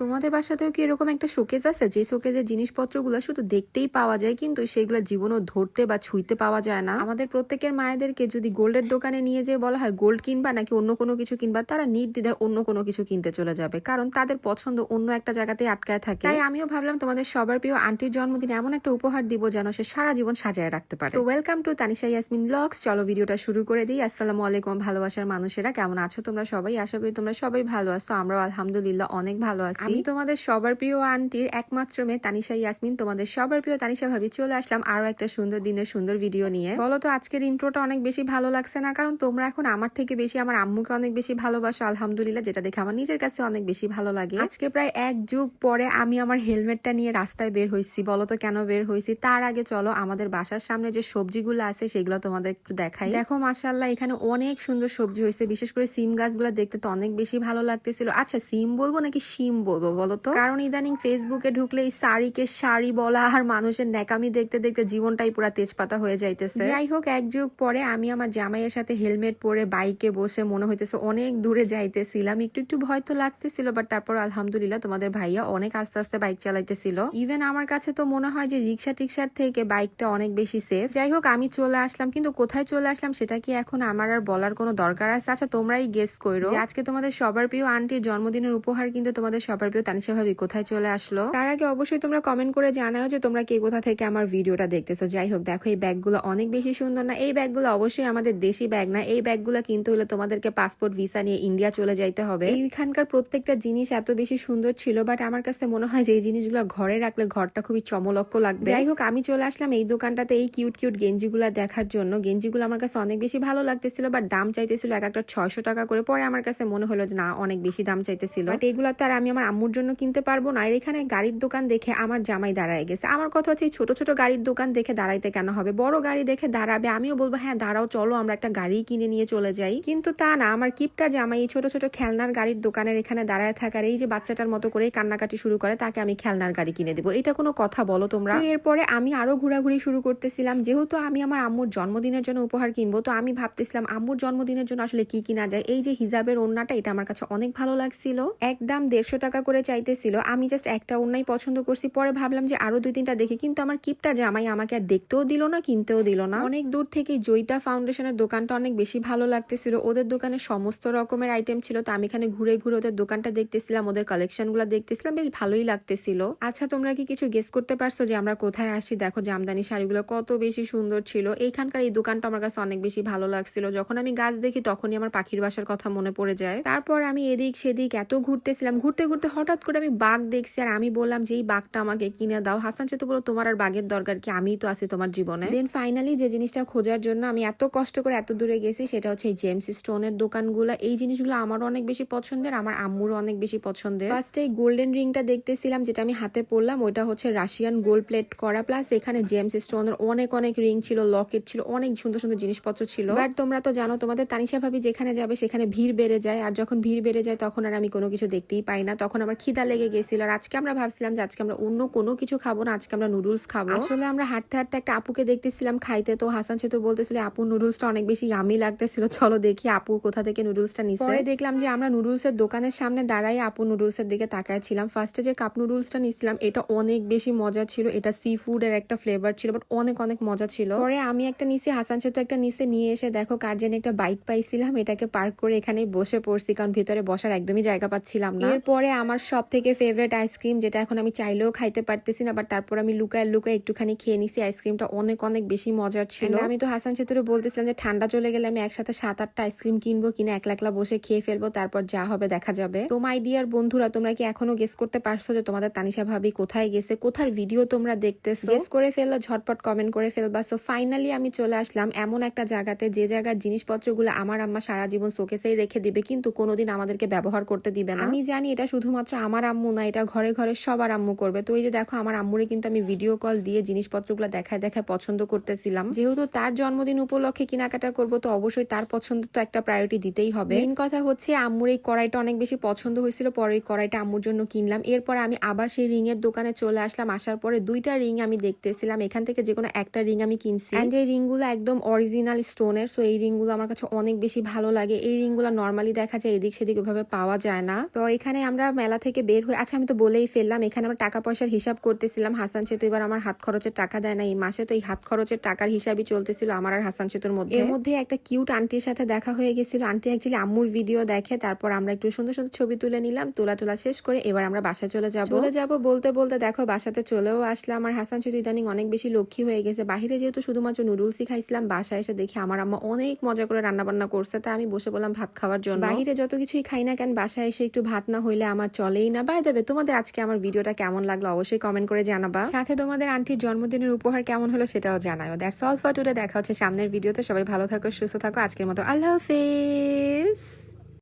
তোমাদের বাসাতেও কি এরকম একটা শোকেজ আছে? যে শোকেজের জিনিসপত্রগুলো শুধু দেখতেই পাওয়া যায়, কিন্তু সেগুলো জীবনও ধরতে বা ছুঁইতে পাওয়া যায় না। আমাদের প্রত্যেকের মায়েদেরকে যদি গোল্ডের দোকানে নিয়ে যেয়ে বলা হয় গোল্ড কিনবা নাকি অন্য কোনো কিছু কিনবা, তারা নির্দ্বিধায় অন্য কোনো কিছু কিনতে চলে যাবে, কারণ তাদের পছন্দ অন্য একটা জায়গাতে আটকায় থাকে। তাই আমিও ভাবলাম তোমাদের সবার প্রিয় আন্টির জন্মদিনে এমন একটা উপহার দিব যেন সে সারা জীবন সাজায় রাখতে পারে। তো welcome to Tanisha Yasmin blogs চলো ভিডিওটা শুরু করে দিই। আসসালামু আলাইকুম ভালোবাসার মানুষেরা, কেমন আছো তোমরা সবাই? আশা করি তোমরা সবাই ভালো আছো, আমরাও আলহামদুলিল্লাহ অনেক ভালো আছি। আমি তোমাদের সবার প্রিয় আন্টির একমাত্র মেয়ে তানিশা ইয়াসমিন। তোমাদের সবার প্রিয় তানিশা ভাবি চলে আসলাম আরও একটা সুন্দর দিনের সুন্দর ভিডিও নিয়ে। বলো তো আজকের ইন্ট্রোটা অনেক বেশি ভালো লাগছে না? কারণ তোমরা এখন আমার থেকে বেশি আমার আম্মুকে অনেক বেশি ভালোবাসো আলহামদুলিল্লাহ যেটা দেখে আমার নিজের কাছে অনেক বেশি ভালো লাগে। আজকে প্রায় এক যুগ পরে আমি আমার হেলমেটটা নিয়ে রাস্তায় বের হয়েছি বলো তো কেন বের হয়েছি তার আগে চলো আমাদের বাসার সামনে যে সবজিগুলো আছে সেগুলো তোমাদের একটু দেখাই। দেখো মাসাল্লাহ এখানে অনেক সুন্দর সবজি হয়েছে বিশেষ করে সিম গাছগুলো দেখতে তো অনেক বেশি ভালো লাগতেছিল। আচ্ছা সিম বলব নাকি সিম বলব বলো তো কারণ ইদানিং ফেসবুকে ঢুকলে এই শাড়িকে শাড়ি বলা আর মানুষের ন্যাকামি দেখতে দেখতে জীবনটাই পুরা তেজপাতা হয়ে যাইতেছে। যাই হোক এক যুগ পরে আমি আমার জামাইয়ের সাথে হেলমেট পরে বাইকে বসে মনে হইতেছে অনেক দূরে যাইতেছিলাম। একটু একটু ভয় তো লাগতেছিল বাট তারপর আলহামদুলিল্লাহ তোমাদের ভাইয়া অনেক আস্তে আস্তে বাইক চালাইতেছিল। ইভেন আমার কাছে তো মনে হয় যে রিক্সা টিক্সার থেকে বাইকটা অনেক বেশি সেফ যাই হোক আমি চলে আসলাম কিন্তু কোথায় চলে আসলাম সেটা কি এখন আমার আর বলার কোনো দরকার আছে? আচ্ছা তোমরাই গেস করো আজকে তোমাদের সবার প্রিয় আন্টির জন্মদিনের উপহার কিন্তু তোমাদের সবার প্রিয় তানিশা ভাবি কোথায় চলে আসলো? তার আগে অবশ্যই তোমরা কমেন্ট করে জানাও যে তোমরা কে কোথা থেকে আমার ভিডিওটা দেখতেছো। যাই হোক, দেখো এই ব্যাগগুলো অনেক বেশি সুন্দর না। এই ব্যাগগুলো অবশ্যই আমাদের দেশি ব্যাগ না। এই ব্যাগগুলো কিনতে হলে তোমাদেরকে পাসপোর্ট ভিসা নিয়ে ইন্ডিয়া চলে যাইতে হবে। এইখানকার প্রত্যেকটা জিনিস এত বেশি সুন্দর ছিল বাট আমার কাছে মনে হয় যে এই জিনিসগুলো ঘরে রাখলে ঘরটা খুবই চমলক্ষ লাগবে। যাই হোক, আমি চলে আসলাম এই দোকানটাতে এই কিউট কিউট গেঞ্জিগুলো দেখার জন্য। গেঞ্জিগুলো আমার কাছে অনেক বেশি ভালো লাগতেছিল বাট দাম চাইতেছিল এক একটা ছয়শো টাকা করে। পরে আমার কাছে মনে হলো যে না, অনেক বেশি দাম চাইতেছিল। বাট এগুলো তো আর আমি আমার আম্মুর জন্য কিনতে পারব না। আর এখানে গাড়ির দোকান দেখে আমার জামাই দাঁড়ায় গেছে। আমার কথা হচ্ছে, এই ছোট ছোট গাড়ির দোকান দেখে দাঁড়াইতে কেন হবে? বড় গাড়ি দেখে দাঁড়াবে, আমিও বলব হ্যাঁ দাঁড়াও, চলো, আমরা একটা গাড়ি কিনে নিয়ে চলে যাই। কিন্তু তা না, আমার কিপটা জামাই এই ছোট ছোট খেলনার গাড়ির দোকানের এখানে দাঁড়ায় থাকার, এই যে বাচ্চাটার মতো করে কান্নাকাটি শুরু করে, তাকে আমি খেলনার গাড়ি কিনে দেবো। এটা কোনো কথা বলো তোমরা? এরপরে আমি আরও ঘোরাঘুরি শুরু করতেছিলাম। যেহেতু আমি আমার আম্মুর জন্মদিনের জন্য উপহার কিনবো, তো আমি ভাবতেছিলাম, আম্মুর জন্মদিনের জন্য আসলে কি কিনা যায়? এই যে হিজাবের ওড়নাটা, এটা আমার কাছে অনেক ভালো লাগছিল। একদম দেড়শো টাকা করে চাইতেছিল। আমি জাস্ট একটা ওড়নাই পছন্দ করছি। পরে ভাবলাম যে আরও দুই তিনটা দেখি। কিন্তু আমার কিপটা জামাই আমাকে আর দেখতেও দিল না, কিনতেও দিল না। অনেক দূর থেকে জয়িতা ফাউন্ডেশনের দোকানটা অনেক বেশি ভালো লাগতেছিল। ওদের দোকানে সমস্ত রকমের আইটেম ছিল। তো আমি এখানে ঘুরে ঘুরে ওদের দোকানটা দেখতেছিলাম, ওদের কালেকশনগুলো দেখতেছিলাম। বেশ ভালোই লাগতেছিল। আচ্ছা তোমরা কি কিছু গেস করতে পারছ যে আমরা কোথায় আসি? দেখো জামদানি শাড়িগুলো কত বেশি সুন্দর ছিল। এইখানকার এই দোকানটা আমার কাছে অনেক বেশি ভালো লাগছিল। যখন আমি গাছ দেখি, তখনই আমার পাখির বাসার কথা মনে পড়ে যায়। তারপর আমি এদিক সেদিক এত ঘুরতেছিলাম। ঘুরতে ঘুরতে হঠাৎ করে আমি বাঘ দেখছি আর আমি বললাম যে, এই বাঘটা আমাকে কিনে দাও। হাসান চেতু বলো তোমার আর বাঘের দরকার কি? আমিই তো আছি তোমার জীবনে। দেন ফাইনালি যে জিনিসটা খোঁজার জন্য আমি এত কষ্ট করে এত দূরে গেছি, সেটা হচ্ছে জেমস স্টোনের দোকানগুলো। এই জিনিসগুলো আমারও অনেক বেশি পছন্দের, আমার আম্মুরও অনেক বেশি পছন্দের। ফার্স্টে এই গোল্ডেন রিংটা দেখতেছিলাম, যেটা আমি হাতে পড়লাম, ওইটা হচ্ছে রাশিয়ান গোল্ড প্লেট করা। প্লাস এখানে জেমস স্টোনের অনেক অনেক রিং ছিল লকেট ছিল, অনেক সুন্দর সুন্দর জিনিসপত্র ছিল। বাট তোমরা তো জানো, তোমাদের তানিশা ভাবি যেখানে যাবে, সেখানে ভিড় বেড়ে যায়। আর যখন ভিড় বেড়ে যায়, তখন আর আমি কোনো কিছু দেখতেই পাই না। তখন আমার খিদা লেগে গেছিল আর আজকে আমরা ভাবছিলাম যে আজকে আমরা অন্য কোনো কিছু খাব না আজকে আমরা নুডলস খাব। আসলে আমরা হাঁটতে হাঁটতে একটা আপুকে দেখতেছিলাম খাইতে তো হাসান সে তো বলতেছিল আপু নুডলসটা অনেক বেশি ইয়ামি লাগতেছিল চলো দেখি আপু কোথা থেকে নুডলসটা নিছে। পরে দেখলাম যে আমরা নুডলসের দোকানের সামনে দাঁড়াই আপু নুডলসের দিকে তাকায় ছিলাম। ফার্স্টে যে কাপ নুডলসটা নিছিলাম এটা অনেক বেশি মজা ছিল এটা সি ফুডের একটা ফ্লেভার ছিল বাট অনেক অনেক মজা ছিল। পরে আমি একটা নিছি হাসান সেতু একটা নিচে নিয়ে এসে দেখো কার জন্য একটা বাইক পাইছিলাম এটাকে পার্ক করে এখানেই বসে পড়ছি কারণ ভিতরে বসার একদমই জায়গা পাচ্ছিলাম না। এরপরে আমার সব থেকে ফেভারিট আইসক্রিম যেটা এখন আমি চাইলেও খাইতে পারতেছি না বাট তারপর আমি লুকায় লুকায় একটুখানি খেয়ে নিছি। আইসক্রিমটা অনেক অনেক বেশি মজার ছিল। আমি তো হাসান সেতুরে বলতেছিলাম যে ঠান্ডা চলে গেলে আমি একসাথে সাত আটটা আইসক্রিম কিনবো কিনা একলা একলা বসে খেয়ে ফেলব তারপর যা হবে দেখা যাবে। তো মাই ডিয়ার বন্ধুরা তোমরা কি এখনও গেস করতে পারছ যে তোমাদের তানিশা ভাবি কোথায় গেছে? কোথার ভিডিও তোমরা দেখতেছো? গেস করে ফেলল ঝটপট কমেন্ট করে ফেলবা। সো ফাইনালি আমি চলে আসলাম এমন একটা জায়গাতে যে জায়গার জিনিসপত্রগুলো আমার আম্মা সারা জীবন শোকেসেই রেখে দিবে কিন্তু কোনোদিন আমাদেরকে ব্যবহার করতে দিবে না। আমি জানি এটা শুধুমাত্র আমার আম্মু না, এটা ঘরে ঘরে সবার আম্মু করবে। তো এই যে দেখো, আমার আম্মুরে কিন্তু আমি ভিডিও কল দিয়ে জিনিসপত্রগুলো দেখায় দেখায় পছন্দ করতেছিলাম। যেহেতু তার জন্মদিন উপলক্ষে কেনাকাটা করব, তো অবশ্যই তার পছন্দ তো একটা প্রায়োরিটি দিতেই হবে। মেন কথা হচ্ছে, আম্মুর এই কড়াইটা অনেক বেশি পছন্দ হয়েছিল, পরে এই কড়াইটা আম্মুর জন্য কিনলাম। এরপরে আমি আবার সেই রিং এর দোকানে চলে আসলাম, আসার পরে দুইটা রিং আমি দেখতেছিলাম। এখান থেকে যে কোনো একটা রিং আমি কিনছি। অ্যান্ড এই রিংগুলো একদম অরিজিনাল স্টোনের সো এই রিংগুলো আমার কাছে অনেক বেশি ভালো লাগে। এই রিংগুলো নর্মালি দেখা যায়, এদিক সেদিক ওভাবে পাওয়া যায় না। তো এখানে আমরা মেলা থেকে বের হয়ে আচ্ছা আমি তো বলেই ফেললাম এখানে আমার টাকা পয়সার হিসাব করতেছিলাম। হাসান সেতু এবার আমার হাত খরচের টাকা দেয় না এই মাসে তো এই হাত খরচের টাকার হিসাবই চলতেছিল আমার আর হাসান সেতুর মধ্যে। এর মধ্যে একটা কিউট আন্টির সাথে দেখা হয়ে গেছিল। আন্টি অ্যাকচুয়ালি আম্মুর ভিডিও দেখে তারপর আমরা একটু সুন্দর সুন্দর ছবি তুলে নিলাম তোলা তোলা শেষ করে এবার আমরা বাসায় চলে যাব। চলে যাব বলতে বলতে দেখো বাসাতে চলেও আসলাম। আমার হাসান সেতু ইদানিং অনেক বেশি লক্ষ্মী হয়ে গেছে। বাহিরে যেহেতু শুধুমাত্র নুডলসই খাইছিলাম বাসায় এসে দেখি আমার আম্মা অনেক মজা করে রান্না বান্না করছে। তা আমি বসে বললাম ভাত খাওয়ার জন্য। বাহিরে যত কিছুই খাই না কেন বাসায় এসে একটু ভাত না হইলে আমার চলেই না। বাই দেবে তোমাদের আজকে আমার ভিডিওটা কেমন লাগল অবশ্যই কমেন্ট করে জানাবা। সাথে তোমাদের আন্টির জন্মদিনের উপহার কেমন হলো সেটাও জানাও দ্যাটস অল ফর টুডে দেখা হচ্ছে সামনের ভিডিওতে। সবাই ভালো থাকো, সুস্থ থাকো। আজকের মতো আল্লাহ হাফেজ।